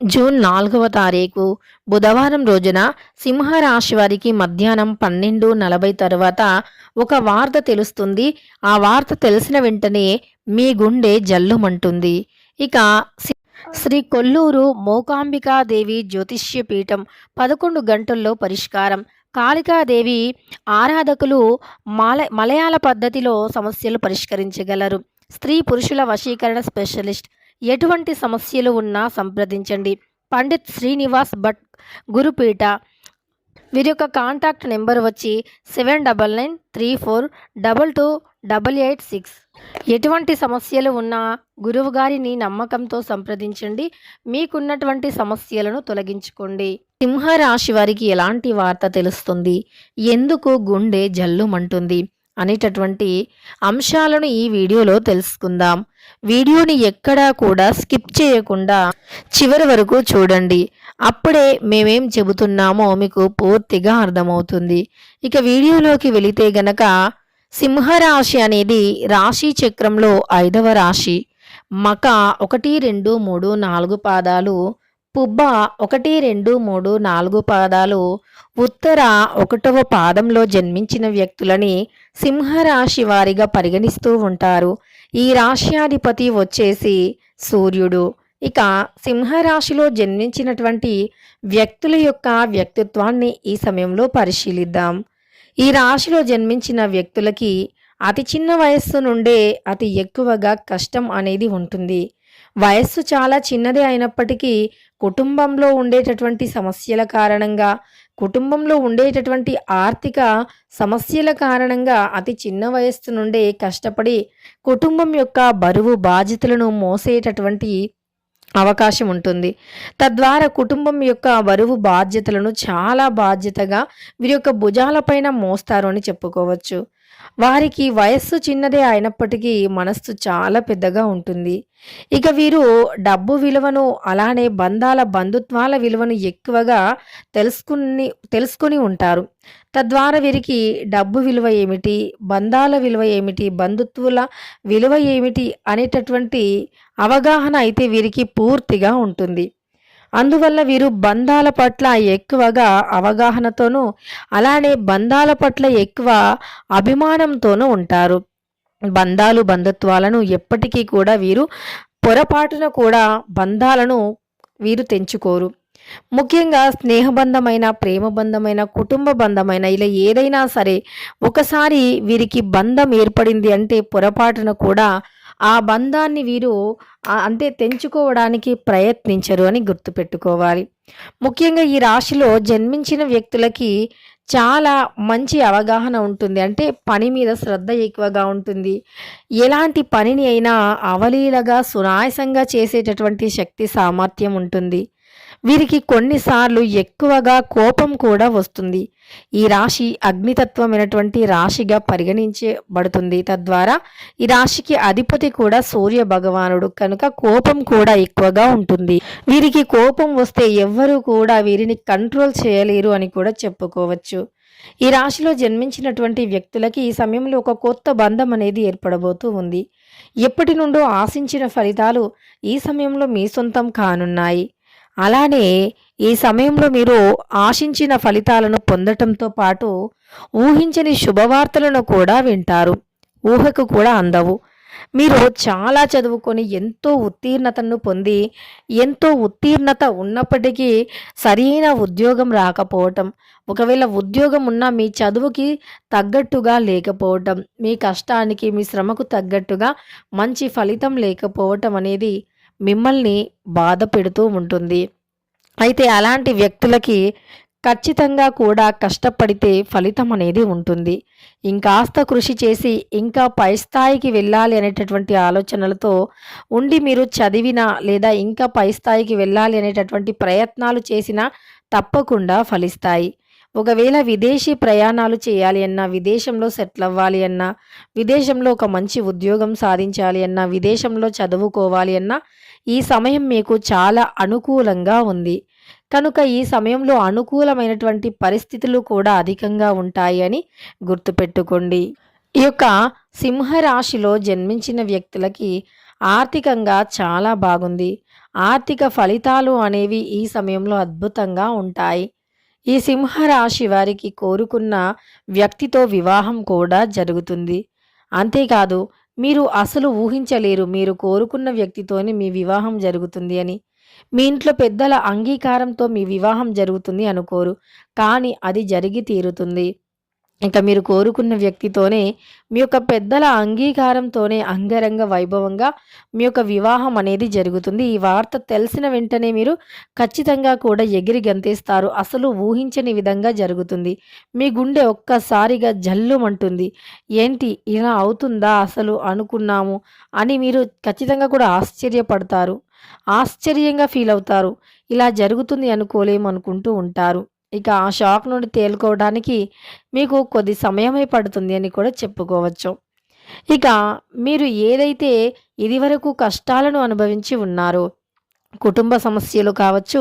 June నాలుగవ తారీఖు బుధవారం రోజున సింహరాశి వారికి మధ్యాహ్నం పన్నెండు నలభై తరువాత ఒక వార్త తెలుస్తుంది. ఆ వార్త తెలిసిన వెంటనే మీ గుండె జల్లుమంటుంది. ఇక శ్రీ కొల్లూరు మూకాంబికాదేవి జ్యోతిష్య పీఠం పదకొండు గంటల్లో పరిష్కారం. కాళికాదేవి ఆరాధకులు మాల మలయాళ పద్ధతిలో సమస్యలు పరిష్కరించగలరు. స్త్రీ పురుషుల వశీకరణ స్పెషలిస్ట్ ఎటువంటి సమస్యలు ఉన్నా సంప్రదించండి. పండిత్ శ్రీనివాస్ భట్ గురుపీఠ. వీరి యొక్క కాంటాక్ట్ నెంబర్ వచ్చి seven double nine three four double two double eight six. ఎటువంటి సమస్యలు ఉన్నా గురువు గారిని నమ్మకంతో సంప్రదించండి. మీకున్నటువంటి సమస్యలను తొలగించుకోండి. సింహరాశి వారికి ఎలాంటి వార్త తెలుస్తుంది? ఎందుకు గుండె జల్లుమంటుంది? అనేటటువంటి అంశాలను ఈ వీడియోలో తెలుసుకుందాం. వీడియోని ఎక్కడా కూడా స్కిప్ చేయకుండా చివరి వరకు చూడండి. అప్పుడే మేమేం చెబుతున్నామో మీకు పూర్తిగా అర్థమవుతుంది. ఇక వీడియోలోకి వెళితే గనక సింహరాశి అనేది రాశి చక్రంలో ఐదవ రాశి. మక ఒకటి రెండు మూడు నాలుగు పాదాలు పుబ్బ ఒకటి రెండు మూడు నాలుగు పాదాలు ఉత్తర ఒకటవ పాదంలో జన్మించిన వ్యక్తులని సింహరాశి వారిగా పరిగణిస్తూ ఉంటారు. ఈ రాశ్యాధిపతి వచ్చేసి సూర్యుడు. ఇక సింహరాశిలో జన్మించినటువంటి వ్యక్తుల యొక్క వ్యక్తిత్వాన్ని ఈ సమయంలో పరిశీలిద్దాం. ఈ రాశిలో జన్మించిన వ్యక్తులకి అతి చిన్న వయస్సు నుండే అతి ఎక్కువగా కష్టం అనేది ఉంటుంది. వయస్సు చాలా చిన్నదే అయినప్పటికీ కుటుంబంలో ఉండేటటువంటి సమస్యల కారణంగా కుటుంబంలో ఉండేటటువంటి ఆర్థిక సమస్యల కారణంగా అతి చిన్న వయస్సు నుండే కష్టపడి కుటుంబం యొక్క బరువు బాధ్యతలను మోసేటటువంటి అవకాశం ఉంటుంది. తద్వారా కుటుంబం యొక్క బరువు బాధ్యతలను చాలా బాధ్యతగా వీరి యొక్క భుజాలపైన మోస్తారు అని చెప్పుకోవచ్చు. వారికి వయస్సు చిన్నదే అయినప్పటికీ మనస్సు చాలా పెద్దగా ఉంటుంది. ఇక వీరు డబ్బు విలువను అలానే బంధాల బంధుత్వాల విలువను ఎక్కువగా తెలుసుకుని తెలుసుకుని ఉంటారు. తద్వారా వీరికి డబ్బు విలువ ఏమిటి బంధాల విలువ ఏమిటి బంధుత్వుల విలువ ఏమిటి అనేటటువంటి అవగాహన అయితే వీరికి పూర్తిగా ఉంటుంది. అందువల్ల వీరు బంధాల పట్ల ఎక్కువగా అవగాహనతోనూ అలానే బంధాల పట్ల ఎక్కువ అభిమానంతోనూ ఉంటారు. బంధాలు బంధుత్వాలను ఎప్పటికీ కూడా వీరు పొరపాటున కూడా బంధాలను వీరు తెంచుకోరు. ముఖ్యంగా స్నేహబంధమైన ప్రేమబంధమైన కుటుంబ బంధమైన ఇలా ఏదైనా సరే ఒకసారి వీరికి బంధం ఏర్పడింది అంటే పొరపాటున కూడా ఆ బంధాన్ని వీరు అంటే తెంచుకోవడానికి ప్రయత్నించరు అని గుర్తుపెట్టుకోవాలి. ముఖ్యంగా ఈ రాశిలో జన్మించిన వ్యక్తులకి చాలా మంచి అవగాహన ఉంటుంది. అంటే పని మీద శ్రద్ధ ఎక్కువగా ఉంటుంది. ఎలాంటి పనిని అయినా అవలీలగా సునాయసంగా చేసేటటువంటి శక్తి సామర్థ్యం ఉంటుంది. వీరికి కొన్నిసార్లు ఎక్కువగా కోపం కూడా వస్తుంది. ఈ రాశి అగ్నితత్వమైనటువంటి రాశిగా పరిగణించబడుతుంది. తద్వారా ఈ రాశికి అధిపతి కూడా సూర్య భగవానుడు. కనుక కోపం కూడా ఎక్కువగా ఉంటుంది. వీరికి కోపం వస్తే ఎవ్వరూ కూడా వీరిని కంట్రోల్ చేయలేరు అని కూడా చెప్పుకోవచ్చు. ఈ రాశిలో జన్మించినటువంటి వ్యక్తులకి ఈ సమయంలో ఒక కొత్త బంధం అనేది ఏర్పడబోతూ ఉంది. ఎప్పటి నుండో ఆశించిన ఫలితాలు ఈ సమయంలో మీ సొంతం కానున్నాయి. అలానే ఈ సమయంలో మీరు ఆశించిన ఫలితాలను పొందటంతో పాటు ఊహించని శుభవార్తలను కూడా వింటారు. ఊహకు కూడా అందవు. మీరు చాలా చదువుకొని ఎంతో ఉత్తీర్ణతను పొంది ఎంతో ఉత్తీర్ణత ఉన్నప్పటికీ సరైన ఉద్యోగం రాకపోవటం ఒకవేళ ఉద్యోగం ఉన్నా మీ చదువుకి తగ్గట్టుగా లేకపోవటం మీ కష్టానికి మీ శ్రమకు తగ్గట్టుగా మంచి ఫలితం లేకపోవటం అనేది మిమ్మల్ని బాధ పెడుతూ ఉంటుంది. అయితే అలాంటి వ్యక్తులకి ఖచ్చితంగా కూడా కష్టపడితే ఫలితం అనేది ఉంటుంది. ఇంకాస్త కృషి చేసి ఇంకా పై స్థాయికి వెళ్ళాలి అనేటటువంటి ఆలోచనలతో ఉండి మీరు చదివినా లేదా ఇంకా పై స్థాయికి వెళ్ళాలి అనేటటువంటి ప్రయత్నాలు చేసినా తప్పకుండా ఫలిస్తాయి. ఒకవేళ విదేశీ ప్రయాణాలు చేయాలి అన్నా విదేశంలో సెటిల్ అవ్వాలి అన్నా విదేశంలో ఒక మంచి ఉద్యోగం సాధించాలి అన్నా విదేశంలో చదువుకోవాలి అన్నా ఈ సమయం మీకు చాలా అనుకూలంగా ఉంది. కనుక ఈ సమయంలో అనుకూలమైనటువంటి పరిస్థితులు కూడా అధికంగా ఉంటాయి అని గుర్తుపెట్టుకోండి. ఈ యొక్క సింహరాశిలో జన్మించిన వ్యక్తులకి ఆర్థికంగా చాలా బాగుంది. ఆర్థిక ఫలితాలు అనేవి ఈ సమయంలో అద్భుతంగా ఉంటాయి. ఈ సింహరాశి వారికి కోరుకున్న వ్యక్తితో వివాహం కూడా జరుగుతుంది. అంతేకాదు మీరు అసలు ఊహించలేరు మీరు కోరుకున్న వ్యక్తితోని మీ వివాహం జరుగుతుంది అని. మీ ఇంట్లో పెద్దల అంగీకారంతో మీ వివాహం జరుగుతుంది అనుకోరు. కానీ అది జరిగి తీరుతుంది. ఇక మీరు కోరుకున్న వ్యక్తితోనే మీ యొక్క పెద్దల అంగీకారంతోనే అంగరంగ వైభవంగా మీ యొక్క వివాహం అనేది జరుగుతుంది. ఈ వార్త తెలిసిన వెంటనే మీరు ఖచ్చితంగా కూడా ఎగిరి గంతేస్తారు. అసలు ఊహించని విధంగా జరుగుతుంది. మీ గుండె ఒక్కసారిగా జల్లుమంటుంది. ఏంటి ఇలా అవుతుందా అసలు అనుకున్నాము అని మీరు ఖచ్చితంగా కూడా ఆశ్చర్యపడతారు. ఆశ్చర్యంగా ఫీల్ అవుతారు. ఇలా జరుగుతుంది అనుకోలేము అనుకుంటూ ఉంటారు. ఇక ఆ షాక్ నుండి తేలుకోవడానికి మీకు కొద్ది సమయమే పడుతుంది అని కూడా చెప్పుకోవచ్చు. ఇక మీరు ఏదైతే ఇదివరకు కష్టాలను అనుభవించి ఉన్నారో కుటుంబ సమస్యలు కావచ్చు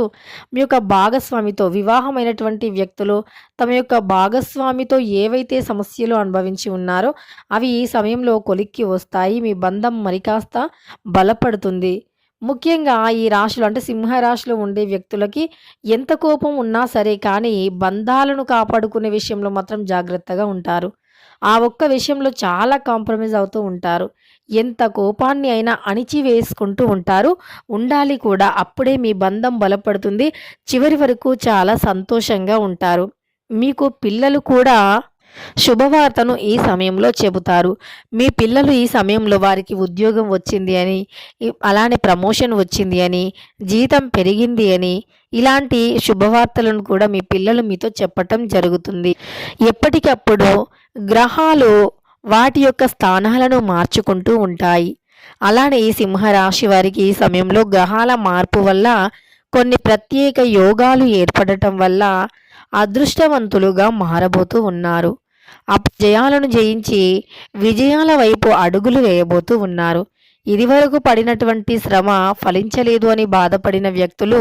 మీ యొక్క భాగస్వామితో వివాహమైనటువంటి వ్యక్తులు తమ యొక్క భాగస్వామితో ఏవైతే సమస్యలు అనుభవించి ఉన్నారో అవి ఈ సమయంలో కొలిక్కి వస్తాయి మీ బంధం మరికాస్త బలపడుతుంది. ముఖ్యంగా ఈ రాశులు అంటే సింహరాశిలో ఉండే వ్యక్తులకి ఎంత కోపం ఉన్నా సరే కానీ బంధాలను కాపాడుకునే విషయంలో మాత్రం జాగ్రత్తగా ఉంటారు. ఆ ఒక్క విషయంలో చాలా కాంప్రమైజ్ అవుతూ ఉంటారు. ఎంత కోపాన్ని అయినా అణిచి వేసుకుంటూ ఉంటారు. ఉండాలి కూడా అప్పుడే మీ బంధం బలపడుతుంది. చివరి వరకు చాలా సంతోషంగా ఉంటారు. మీకు పిల్లలు కూడా శుభవార్తను ఈ సమయంలో చెబుతారు. మీ పిల్లలు ఈ సమయంలో వారికి ఉద్యోగం వచ్చింది అని అలానే ప్రమోషన్ వచ్చింది అని జీతం పెరిగింది అని ఇలాంటి శుభవార్తలను కూడా మీ పిల్లలు మీతో చెప్పటం జరుగుతుంది. ఎప్పటికప్పుడు గ్రహాలు వాటి యొక్క స్థానాలను మార్చుకుంటూ ఉంటాయి. అలానే ఈ సింహరాశి వారికి ఈ సమయంలో గ్రహాల మార్పు వల్ల కొన్ని ప్రత్యేక యోగాలు ఏర్పడటం వల్ల అదృష్టవంతులుగా మారబోతూ ఉన్నారు. అపజయాలను జయించి విజయాల వైపు అడుగులు వేయబోతూ ఉన్నారు. ఇదివరకు పడినటువంటి శ్రమ ఫలించలేదు అని బాధపడిన వ్యక్తులు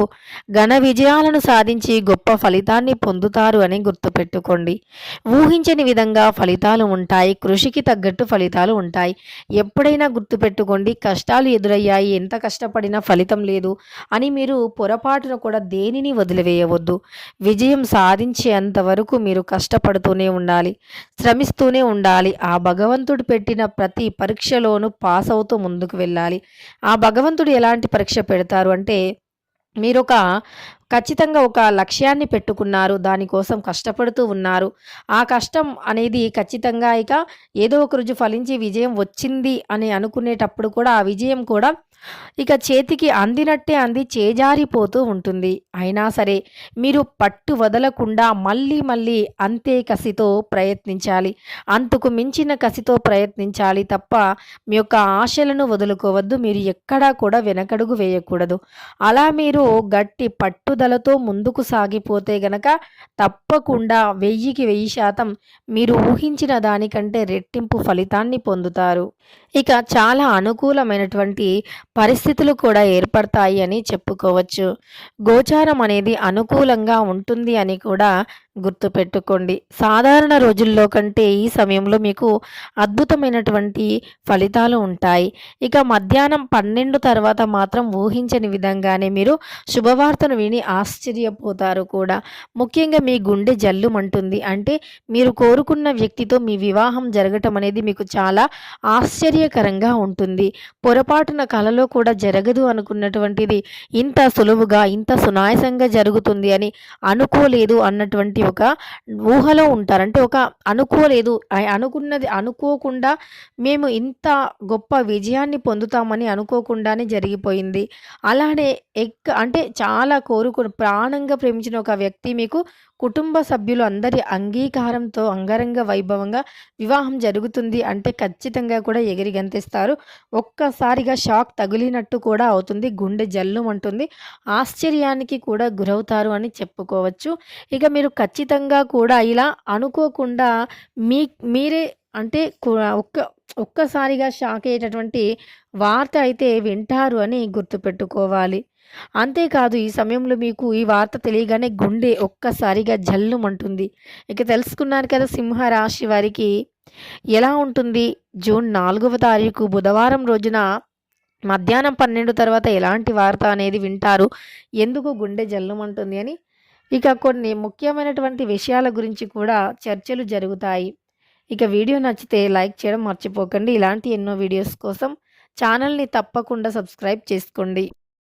ఘన విజయాలను సాధించి గొప్ప ఫలితాన్ని పొందుతారు అని గుర్తుపెట్టుకోండి. ఊహించని విధంగా ఫలితాలు ఉంటాయి కృషికి తగ్గట్టు ఫలితాలు ఉంటాయి. ఎప్పుడైనా గుర్తుపెట్టుకోండి కష్టాలు ఎదురయ్యాయి ఎంత కష్టపడినా ఫలితం లేదు అని మీరు పొరపాటున కూడా దేనిని వదిలివేయవద్దు. విజయం సాధించేంత వరకు మీరు కష్టపడుతూనే ఉండాలి శ్రమిస్తూనే ఉండాలి. ఆ భగవంతుడు పెట్టిన ప్రతి పరీక్షలోనూ పాస్ అవుతూ ముందుకు వెళ్ళాలి. ఆ భగవంతుడు ఎలాంటి పరీక్ష పెడతారు అంటే మీరు ఒక ఖచ్చితంగా ఒక లక్ష్యాన్ని పెట్టుకున్నారు దానికోసం కష్టపడుతూ ఉన్నారు. ఆ కష్టం అనేది ఖచ్చితంగా ఇక ఏదో ఒక రోజు ఫలించి విజయం వచ్చింది అని అనుకునేటప్పుడు కూడా ఆ విజయం కూడా ఇక చేతికి అందినట్టే అంది చేజారిపోతూ ఉంటుంది. అయినా సరే మీరు పట్టు వదలకుండా మళ్ళీ మళ్ళీ అంతే కసితో ప్రయత్నించాలి. అంతకు మించిన కసితో ప్రయత్నించాలి తప్ప మీ యొక్క ఆశలను వదులుకోవద్దు. మీరు ఎక్కడా కూడా వెనకడుగు వేయకూడదు. అలా మీరు గట్టి పట్టుదలతో ముందుకు సాగిపోతే గనక తప్పకుండా వెయ్యికి వెయ్యి శాతం మీరు ఊహించిన దానికంటే రెట్టింపు ఫలితాన్ని పొందుతారు. ఇక చాలా అనుకూలమైనటువంటి పరిస్థితులు కూడా ఏర్పడతాయి అని చెప్పుకోవచ్చు. గోచారం అనేది అనుకూలంగా ఉంటుంది అని కూడా గుర్తుపెట్టుకోండి. సాధారణ రోజుల్లో కంటే ఈ సమయంలో మీకు అద్భుతమైనటువంటి ఫలితాలు ఉంటాయి. ఇక మధ్యాహ్నం పన్నెండు తర్వాత మాత్రం ఊహించని విధంగానే మీరు శుభవార్తను విని ఆశ్చర్యపోతారు కూడా. ముఖ్యంగా మీ గుండె జల్లుమంటుంది. అంటే మీరు కోరుకున్న వ్యక్తితో మీ వివాహం జరగటం అనేది మీకు చాలా ఆశ్చర్యకరంగా ఉంటుంది. పొరపాటున కలలో కూడా జరగదు అనుకున్నటువంటిది ఇంత సులువుగా ఇంత సునాయసంగా జరుగుతుంది అని అనుకోలేదు అన్నటువంటి ఒక ఊహలో ఉంటారంటే ఒక అనుకోలేదు. అనుకున్నది అనుకోకుండా మేము ఇంత గొప్ప విజయాన్ని పొందుతామని అనుకోకుండానే జరిగిపోయింది. అలానే ఎక్క అంటే చాలా కోరుకు ప్రాణంగా ప్రేమించిన ఒక వ్యక్తి మీకు కుటుంబ సభ్యులు అందరి అంగీకారంతో అంగరంగ వైభవంగా వివాహం జరుగుతుంది అంటే ఖచ్చితంగా కూడా ఎగిరి గంతిస్తారు. ఒక్కసారిగా షాక్ తగిలినట్టు కూడా అవుతుంది. గుండె జల్లుమంటుంది. ఆశ్చర్యానికి కూడా గురవుతారు అని చెప్పుకోవచ్చు. ఇక మీరు ఖచ్చితంగా ఖచ్చితంగా కూడా ఇలా అనుకోకుండా మీ మీరే అంటే ఒక్క ఒక్కసారిగా షాక్ అయ్యేటటువంటి వార్త అయితే వింటారు అని గుర్తుపెట్టుకోవాలి. అంతేకాదు ఈ సమయంలో మీకు ఈ వార్త తెలియగానే గుండె ఒక్కసారిగా జల్లుమంటుంది. ఇక తెలుసుకున్నారు కదా సింహరాశి వారికి ఎలా ఉంటుంది? జూన్ నాలుగవ తారీఖు బుధవారం రోజున మధ్యాహ్నం పన్నెండు తర్వాత ఎలాంటి వార్త అనేది వింటారు? ఎందుకు గుండె జల్లుమంటుంది అని ఇక కొన్ని ముఖ్యమైనటువంటి విషయాల గురించి కూడా చర్చలు జరుగుతాయి. ఇక వీడియో నచ్చితే లైక్ చేయడం మర్చిపోకండి. ఇలాంటి ఎన్నో వీడియోస్ కోసం ఛానల్ని తప్పకుండా సబ్స్క్రైబ్ చేసుకోండి.